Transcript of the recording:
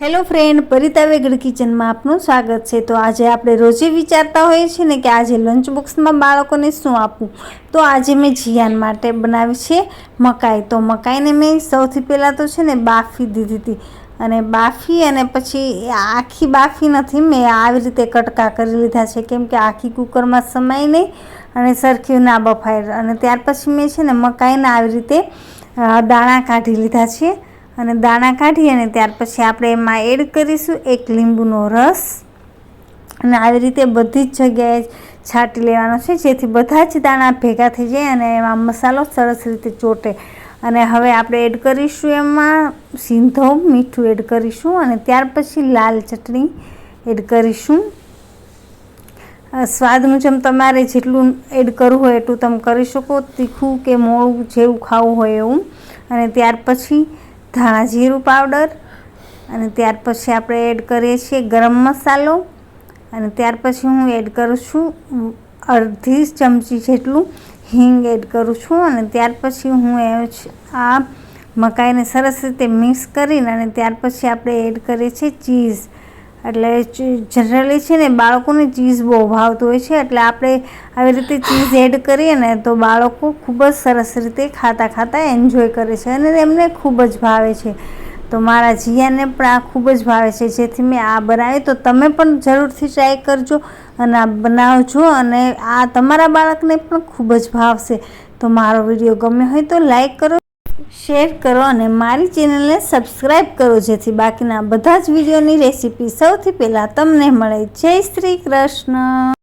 Hello friend, પરિતા વેગડ કિચનમાં આપનું સ્વાગત છે. તો આજે આપણે રોજે વિચારતા હોઈએ છીએ ને કે આજે લંચ બોક્સમાં બાળકોને શું આપવું? તો આજે મેં જીયાન માટે બનાવી છે મકાઈ. તો મકાઈને મેં સૌથી પહેલાં તો છે ને બાફી દીધી હતી. અને બાફી અને પછી આખી બાફી નથી, મેં આવી રીતે કટકા કરી લીધા છે. કેમ કે આખી કુકરમાં સમાય નહીં અને સરખી ના બફાય. અને ત્યાર પછી મેં છે ને મકાઈના આવી રીતે દાણા કાઢી લીધા છે. અને દાણા કાઢી અને ત્યાર પછી આપણે એમાં એડ કરીશું એક લીંબુનો રસ. અને આવી રીતે બધી જ જગ્યાએ છાંટી લેવાનો છે, જેથી બધા જ દાણા ભેગા થઈ જાય અને એમાં મસાલો સરસ રીતે ચોટે. અને હવે આપણે એડ કરીશું એમાં સિંધો મીઠું એડ કરીશું અને ત્યાર પછી લાલ ચટણી એડ કરીશું. સ્વાદ મુજબ તમારે જેટલું એડ કરવું હોય એટલું તમે કરી શકો, તીખું કે મોળું જેવું ખાવું હોય એવું. અને ત્યાર પછી ધાણા જીરું પાવડર અને ત્યાર પછી આપણે એડ કરીએ છીએ ગરમ મસાલો અને ત્યાર પછી હું એડ કરું છું અડધી ચમચી જેટલું હિંગ એડ કરું છું અને ત્યાર પછી હું એ આ મકાઈને સરસ રીતે મિક્સ કરીને અને ત્યાર પછી આપણે એડ કરીએ છીએ ચીઝ. એટલે જનરલી છે ને બાળકોને ચીઝ બહુ ભાવતું હોય છે, એટલે આપણે આવી રીતે ચીઝ એડ કરીએ ને તો બાળકો ખૂબ જ સરસ રીતે ખાતા ખાતા એન્જોય કરે છે અને એમને ખૂબ જ ભાવે છે. તો મારા જીયાને પણ આ ખૂબ જ ભાવે છે, જેથી મેં આ બનાવી તો તમે પણ જરૂરથી ટ્રાય કરજો અને આ બનાવજો અને આ તમારા બાળકને પણ ખૂબ જ ભાવશે. તો મારો વીડિયો ગમ્યો હોય તો લાઈક કરો. શેર કરો અને મારી ચેનલને સબસ્ક્રાઈબ કરો, જેથી બાકીના બધા જ વિડીયોની રેસીપી સૌથી પહેલાં તમને મળે. જય શ્રી કૃષ્ણ.